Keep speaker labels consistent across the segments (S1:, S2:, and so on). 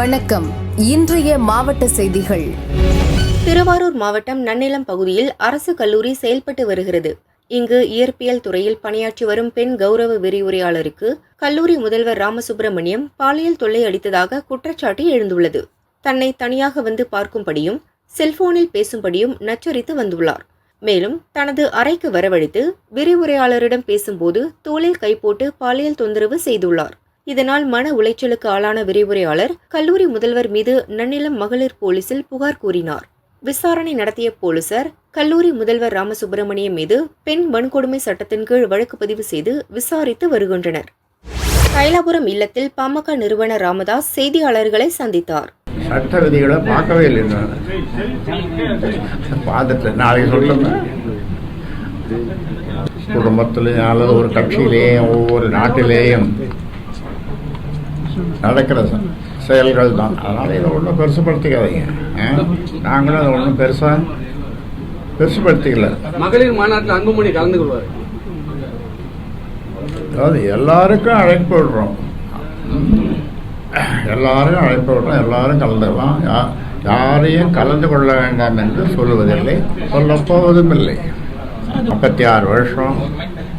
S1: வணக்கம். இன்றைய மாவட்ட செய்திகள்.
S2: திருவாரூர் மாவட்டம் நன்னிலம் பகுதியில் அரசு கல்லூரி செயல்பட்டு வருகிறது. இங்கு இயற்பியல் துறையில் பணியாற்றி வரும் பெண் கௌரவ விரிவுரையாளருக்கு கல்லூரி முதல்வர் ராமசுப்பிரமணியம் பாலியல் தொல்லை அளித்ததாக குற்றச்சாட்டு எழுந்துள்ளது. தன்னை தனியாக வந்து பார்க்கும்படியும் செல்போனில் பேசும்படியும் நச்சரித்து வந்துள்ளார். மேலும் தனது அறைக்கு வரவழைத்து விரிவுரையாளரிடம் பேசும்போது தோளில் கைப்போட்டு பாலியல் தொந்தரவு செய்துள்ளார். இதனால் மன உளைச்சலுக்கு ஆளான விரிவுரையாளர் கல்லூரி முதல்வர் மீது நன்னிலம் மகளிர் போலீசில் புகார் கூறினார். விசாரணை நடத்திய போலீசார் கல்லூரி முதல்வர் ராமசுப்பிரமணியம் மீது பெண் வன்கொடுமை சட்டத்தின் கீழ் வழக்கு பதிவு செய்து விசாரித்து வருகின்றனர். தைலாபுரம் இல்லத்தில் பாமக நிறுவனர் ராமதாஸ் செய்தியாளர்களை சந்தித்தார்.
S3: சட்ட விதிகளை பார்க்கவே இல்லை பார்த்துட்டு நாளைக்கு சொல்லுங்க குடும்பத்திலேயும் அல்லது ஒரு கட்சியிலேயும் ஒவ்வொரு நாட்டிலேயும் நடக்கிற செயல்கள் தான். அதனால் இதை ஒன்றும் பெருசுப்படுத்திக்காதீங்க? நாங்களும் அதை ஒன்றும் பெருசாக பெருசுப்படுத்திக்கல
S4: மகளிர் மாநாட்டில் அன்புமணி கலந்து கொள்வார்.
S3: அதாவது எல்லாருக்கும் அழைப்பு விடுறோம். எல்லாரும் அழைப்பு விடுறோம். எல்லாரும் கலந்துக்கலாம் யா யாரையும் கலந்து கொள்ள வேண்டாம் என்று சொல்லுவதில்லை. சொல்லப்போவதும் இல்லை முப்பத்தி ஆறு வருஷம்.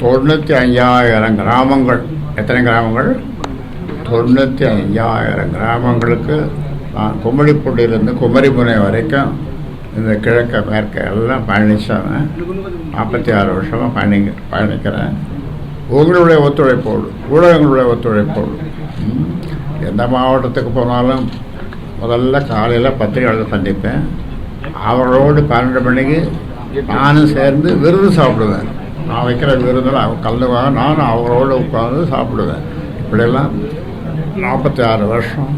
S3: தொண்ணூற்றி ஐயாயிரம் கிராமங்கள். எத்தனை கிராமங்கள்? தொண்ணூற்றி ஐயாயிரம் கிராமங்களுக்கு நான் கும்மிடிப்பூண்டியிலேருந்து குமரிமுனை வரைக்கும் இந்த கிழக்க மேற்க எல்லாம் பயணித்தவன் நாற்பத்தி ஆறு வருஷமாக பயணி பயணிக்கிறேன். உங்களுடைய ஒத்துழைப்போடு ஊடகங்களுடைய ஒத்துழைப்போடு. ம். எந்த மாவட்டத்துக்கு போனாலும் முதல்ல காலையில் பத்திரிகையாளர் சந்திப்பேன். அவரோடு பன்னெண்டு மணிக்கு நானும் சேர்ந்து விருது சாப்பிடுவேன். நான் வைக்கிற விருந்தில் அவங்க கலந்துவாங்க நானும் அவரோடு உட்காந்து சாப்பிடுவேன். இப்படியெல்லாம் நாற்பத்தி ஆறு வருஷம்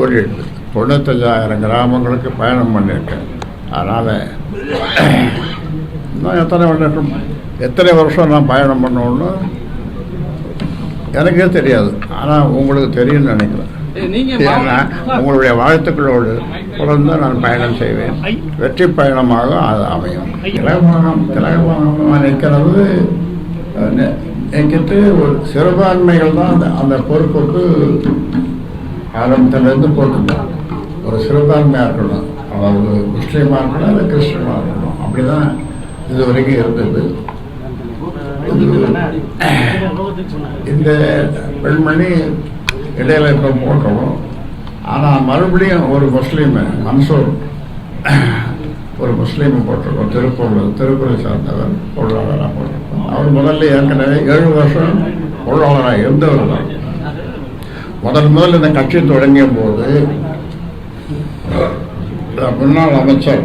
S3: ஓடிடுது தொண்ணூத்தஞ்சாயிரம் கிராமங்களுக்கு பயணம் பண்ணியிருக்கேன். அதனால் இன்னும் எத்தனை வருடம் எத்தனை வருஷம் நான் பயணம் பண்ணணும்னு எனக்கே தெரியாது. ஆனால் உங்களுக்கு தெரியும்னு நினைக்கிறேன். ஏன்னா உங்களுடைய வாழ்த்துக்களோடு தொடர்ந்து நான் பயணம் செய்வேன். வெற்றி பயணமாக அது அமையும். திலகமாக நிற்கிறது என்கிட்ட ஒரு சிறுபான்மைகள் தான் அந்த அந்த பொறுப்புக்கு ஆரம்பத்திலேருந்து போட்டுருந்தாங்க. ஒரு சிறுபான்மையாக இருக்கணும். அதாவது முஸ்லீமாக இருக்கணும் இல்லை கிறிஸ்டியனாக இருக்கணும். அப்படி தான் இது வரைக்கும் இருந்தது. இந்த பெண்மணி இடையில இப்போ போட்டோம். ஆனால் மறுபடியும் ஒரு முஸ்லீம் மன்சூர். ஒரு முஸ்லீம் போட்டிருக்கோம். திருக்குறள் திருப்பூரை சார்ந்தவர் பொருளாளராக போட்டிருக்கோம். அவர் முதல்ல ஏற்கனவே ஏழு வருஷம் பொருளாளராக இருந்தவர் தான். முதல் முதல்ல இந்த கட்சி தொடங்கிய போது முன்னாள் அமைச்சர்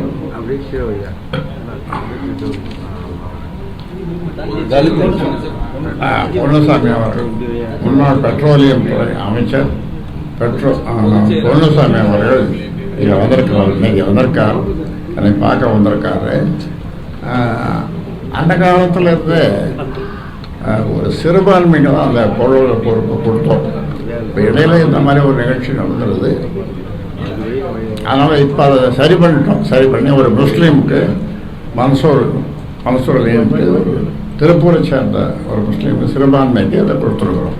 S3: ஆ, பொன்னுசாமி அவர்கள் முன்னாள் பெட்ரோலியம் துறை அமைச்சர் பெட்ரோ ஆ, பொன்னுசாமி அவர்கள் இங்கே வந்திருக்கிறார் இன்னைக்கு வந்திருக்கார். என்னை பார்க்க வந்திருக்காரு. அந்த காலத்தில் இருந்து ஒரு சிறுபான்மைக்கு தான் அந்த பொருள் பொறுப்பு கொடுத்தோம். இப்போ இடையில இந்த மாதிரி ஒரு நிகழ்ச்சி நடந்துருது. அதனால் இப்போ அதை சரி பண்ணிட்டோம். சரி பண்ணி ஒரு முஸ்லீமுக்கு மன்சூர் மன்சூர் அலின்ட்டு ஒரு திருப்பூரை சேர்ந்த ஒரு முஸ்லீம் சிறுபான்மைக்கு அதை கொடுத்துருக்குறோம்.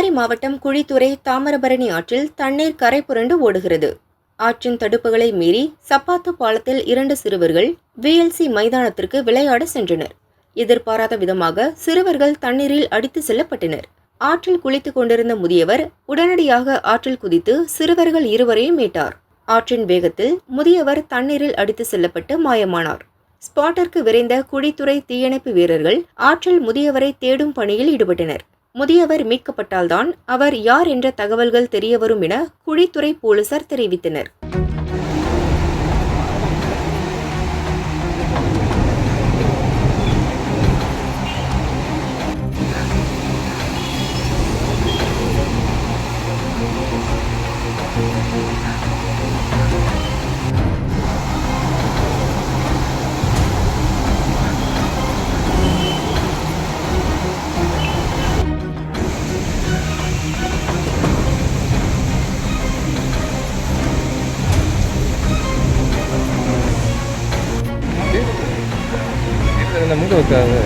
S2: குமரி மாவட்டம் குழித்துறை தாமிரபரணி ஆற்றில் தண்ணீர் கரை புரண்டு ஓடுகிறது. ஆற்றின் தடுப்புகளை மீறி சப்பாத்து பாலத்தில் இரண்டு சிறுவர்கள் விஎல்சி மைதானத்திற்கு விளையாட சென்றனர். எதிர்பாராத விதமாக சிறுவர்கள் தண்ணீரில் அடித்து செல்லப்பட்டனர். ஆற்றில் குளித்துக் கொண்டிருந்த முதியவர் உடனடியாக ஆற்றில் குதித்து சிறுவர்கள் இருவரையும் மீட்டார். ஆற்றின் வேகத்தில் முதியவர் தண்ணீரில் அடித்து செல்லப்பட்டு மாயமானார். ஸ்பாட்டிற்கு விரைந்த குழித்துறை தீயணைப்பு வீரர்கள் ஆற்றில் முதியவரை தேடும் பணியில் ஈடுபட்டனர். முதியவர் மீட்கப்பட்டால்தான் அவர் யார் என்ற தகவல்கள் தெரியவரும் என குழித்துறை போலீசார் தெரிவித்தனர். கோவை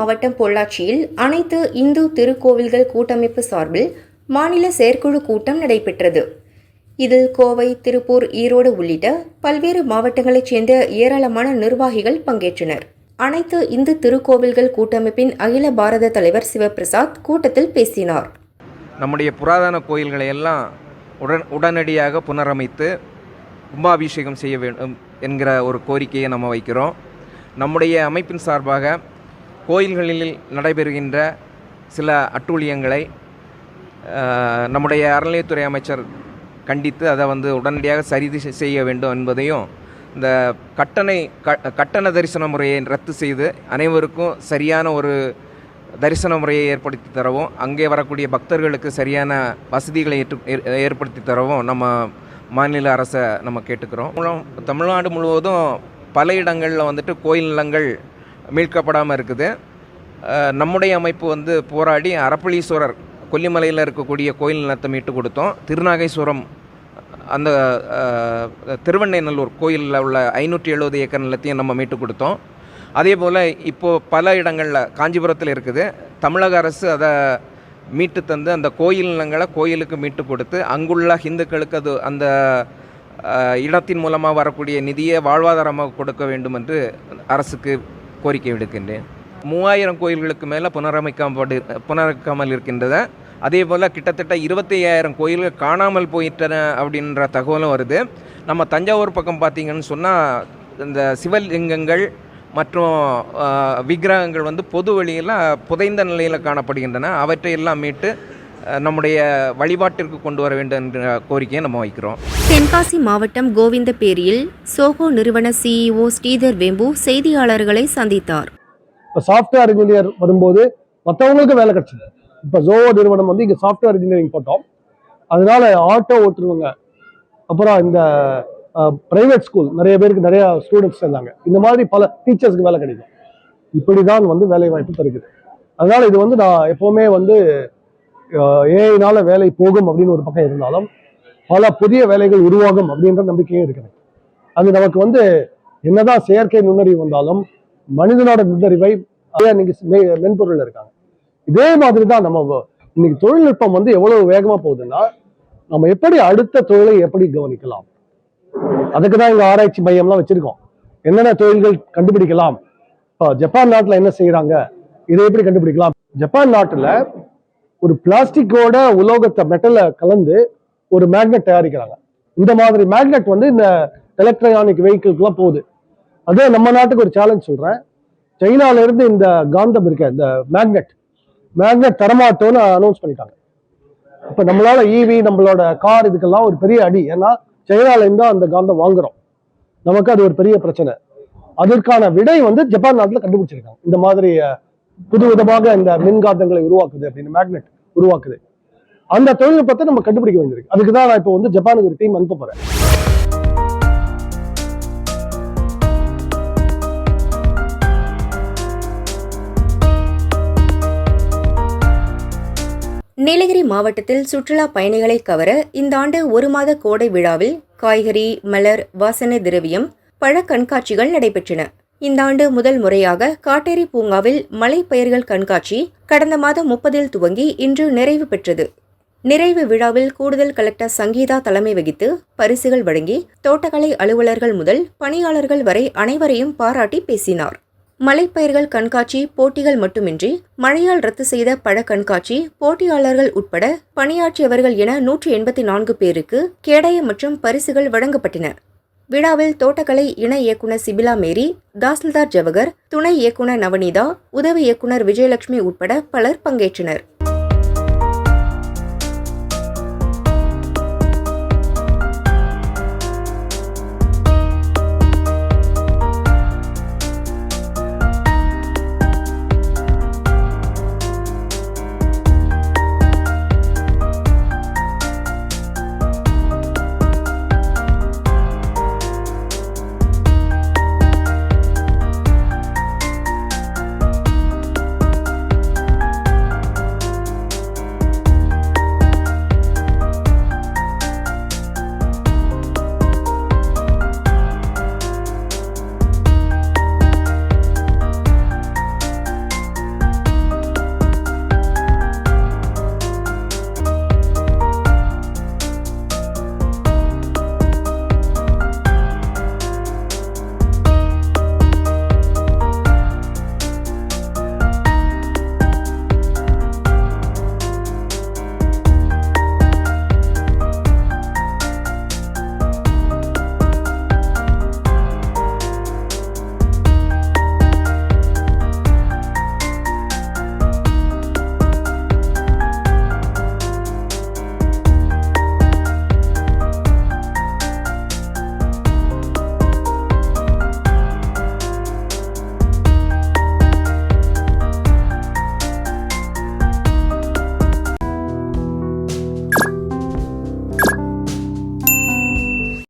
S2: மாவட்டம் பொள்ளாச்சியில் அனைத்து இந்து திருக்கோவில்கள் கூட்டமைப்பு சார்பில் மாநில செயற்குழு கூட்டம் நடைபெற்றது. இதில் கோவை திருப்பூர் ஈரோடு உள்ளிட்ட பல்வேறு மாவட்டங்களைச் சேர்ந்த ஏராளமான நிர்வாகிகள் பங்கேற்றனர். அனைத்து இந்து திருக்கோவில்கள் கூட்டமைப்பின் அகில பாரத தலைவர் சிவபிரசாத் கூட்டத்தில் பேசினார்.
S5: நம்முடைய புராதன கோயில்களை எல்லாம் உடன் உடனடியாக புனரமைத்து கும்பாபிஷேகம் செய்ய வேண்டும் என்கிற ஒரு கோரிக்கையை நம்ம வைக்கிறோம். நம்முடைய அமைப்பின் சார்பாக கோயில்களில் நடைபெறுகின்ற சில அட்டூழியங்களை நம்முடைய அறநிலையத்துறை அமைச்சர் கண்டித்து அதை வந்து உடனடியாக சரி செய்ய வேண்டும் என்பதையும் இந்த கட்டணை க கட்டண தரிசன முறையை ரத்து செய்து அனைவருக்கும் சரியான ஒரு தரிசன முறையை ஏற்படுத்தி தரவும் அங்கே வரக்கூடிய பக்தர்களுக்கு சரியான வசதிகளை ஏற்று ஏற்- ஏற்படுத்தி தரவும் நம்ம மாநில அரசை நம்ம கேட்டுக்கிறோம். மூலம் தமிழ்நாடு முழுவதும் பல இடங்களில் வந்துட்டு கோயில் நிலங்கள் மீட்கப்படாமல் இருக்குது. நம்முடைய அமைப்பு வந்து போராடி அரப்பளீஸ்வரர் கொல்லிமலையில் இருக்கக்கூடிய கோயில் நிலத்தை மீட்டு கொடுத்தோம். திருநாகேஸ்வரம் அந்த திருவண்ணைநல்லூர் திருவெண்ணைநல்லூர் கோயிலில் உள்ள ஐநூற்றி எழுபது ஏக்கர் நிலத்தையும் நம்ம மீட்டு கொடுத்தோம். அதே போல் இப்போது பல இடங்களில் காஞ்சிபுரத்தில் இருக்குது. தமிழக அரசு அதை மீட்டு தந்து அந்த கோயில் நிலங்களை கோயிலுக்கு மீட்டு கொடுத்து அங்குள்ள ஹிந்துக்களுக்கு அது அந்த இடத்தின் மூலமாக வரக்கூடிய நிதியை வாழ்வாதாரமாக கொடுக்க வேண்டும் என்று அரசுக்கு கோரிக்கை விடுக்கின்றேன். மூவாயிரம் கோயில்களுக்கு மேலே புனரமைக்கப்படு புனரமைக்காமல் இருக்கின்றது அதே போல் கிட்டத்தட்ட இருபத்தி ஐயாயிரம் கோயில்கள் காணாமல் போயிட்டன அப்படின்ற தகவலும் வருது. நம்ம தஞ்சாவூர் பக்கம் பார்த்தீங்கன்னு சொன்னால் இந்த சிவலிங்கங்கள் மற்றும் விக்கிரகங்கள் வந்து பொது வழியில் புதைந்த நிலையில் காணப்படுகின்றன. அவற்றை எல்லாம் மீட்டு நம்முடைய வழிபாட்டிற்கு கொண்டு வர வேண்டும் என்ற கோரிக்கையை நம்ம வைக்கிறோம்.
S2: தென்காசி மாவட்டம் கோவிந்தபேரியில் சோகோ நிறுவன சிஇஓ ஸ்ரீதர் வேம்பு செய்தியாளர்களை சந்தித்தார்.
S6: இப்போ சாஃப்ட்வேர் இன்ஜினியர் வரும்போது மற்றவங்களுக்கு வேலை கிடைச்சது. இப்போ ஜோவோ நிறுவனம் வந்து இங்கே சாஃப்ட்வேர் இன்ஜினியரிங் போட்டோம். அதனால ஆட்டோ ஓட்டுறவங்க அப்புறம் இந்த பிரைவேட் ஸ்கூல் நிறைய பேருக்கு நிறைய ஸ்டூடெண்ட்ஸ் சேர்ந்தாங்க. இந்த மாதிரி பல டீச்சர்ஸ்க்கு வேலை கிடைக்கும். இப்படி தான் வந்து வேலை வாய்ப்பு தருகிறது அதனால இது வந்து நான் எப்பவுமே வந்து ஏஐனால வேலை போகும் அப்படின்னு ஒரு பக்கம் இருந்தாலும் பல புதிய வேலைகள் உருவாகும் அப்படின்ற நம்பிக்கையே இருக்கிறது அது நமக்கு வந்து என்னதான் செயற்கை நுண்ணறிவு வந்தாலும் மனிதனோட நுண்ணறிவை இன்னைக்கு மென்பொருள் இருக்காங்க. இதே மாதிரி தான் நம்ம இன்னைக்கு தொழில்நுட்பம் வந்து எவ்வளவு வேகமா போகுதுன்னா நம்ம எப்படி அடுத்த தொழிலை எப்படி கவனிக்கலாம்? அதுக்கு தான் இங்க ஆராய்ச்சி மையம்லாம் வச்சிருக்கோம். என்னென்ன தொழில்கள் கண்டுபிடிக்கலாம்? இப்போ ஜப்பான் நாட்டுல என்ன செய்யறாங்க இதை எப்படி கண்டுபிடிக்கலாம்? ஜப்பான் நாட்டுல ஒரு பிளாஸ்டிக்கோட உலோகத்தை மெட்டலை கலந்து ஒரு மேக்னெட் தயாரிக்கிறாங்க. இந்த மாதிரி மேக்னெட் வந்து இந்த எலக்ட்ரானிக் வெஹிக்கிள்க்குலாம் போகுது. அதே நம்ம நாட்டுக்கு ஒரு சேலஞ்ச் சொல்றேன். சைனால இருந்து இந்த காந்தம் இருக்க இந்த மேக்னெட் மேக்னெட் தரமாட்டோன்னு அனௌன்ஸ் பண்ணிட்டாங்க. இப்ப நம்மளால ஈவி நம்மளோட கார் இதுக்கெல்லாம் ஒரு பெரிய அடி. ஏன்னா சைனால இருந்து அந்த காந்தம் வாங்குறோம். நமக்கு அது ஒரு பெரிய பிரச்சனை. அதற்கான விடை வந்து ஜப்பான் நாட்டுல கண்டுபிடிச்சிருக்காங்க. இந்த மாதிரி புது விதமாக இந்த மின்காந்தங்களை உருவாக்குது அப்படின்னு மேக்னெட் உருவாக்குது. அந்த தொழில்நுட்பத்தை நம்ம கண்டுபிடிக்க வேண்டியிருக்கு. அதுக்கு தான் நான் இப்போ வந்து ஜப்பானுக்கு ஒரு டீம் அனுப்ப போறேன்.
S2: நீலகிரி மாவட்டத்தில் சுற்றுலா பயணிகளை கவர இந்த ஆண்டு ஒரு மாத கோடை விழாவில் காய்கறி மலர் வாசனை திரவியம் பழ கண்காட்சிகள் நடைபெற்றன. இந்த ஆண்டு முதல் முறையாக காட்டேரி பூங்காவில் மலைப்பயிர்கள் கண்காட்சி கடந்த மாதம் முப்பதில் துவங்கி இன்று நிறைவு பெற்றது. நிறைவு விழாவில் கூடுதல் கலெக்டர் சங்கீதா தலைமை வகித்து பரிசுகள் வழங்கி தோட்டக்கலை அலுவலர்கள் முதல் பணியாளர்கள் வரை அனைவரையும் பாராட்டி பேசினார். மலைப்பயிர்கள் கண்காட்சி போட்டிகள் மட்டுமின்றி மழையால் ரத்து செய்த பழ கண்காட்சி போட்டியாளர்கள் உட்பட பணியாற்றியவர்கள் என நூற்றி எண்பத்தி நான்கு பேருக்கு கேடயம் மற்றும் பரிசுகள் வழங்கப்பட்டன. விழாவில் தோட்டக்கலை இணை இயக்குனர் சிபிலா மேரி தாசில்தார் ஜவகர் துணை இயக்குனர் நவநீதா உதவி இயக்குனர் விஜயலட்சுமி உட்பட பலர் பங்கேற்றனர்.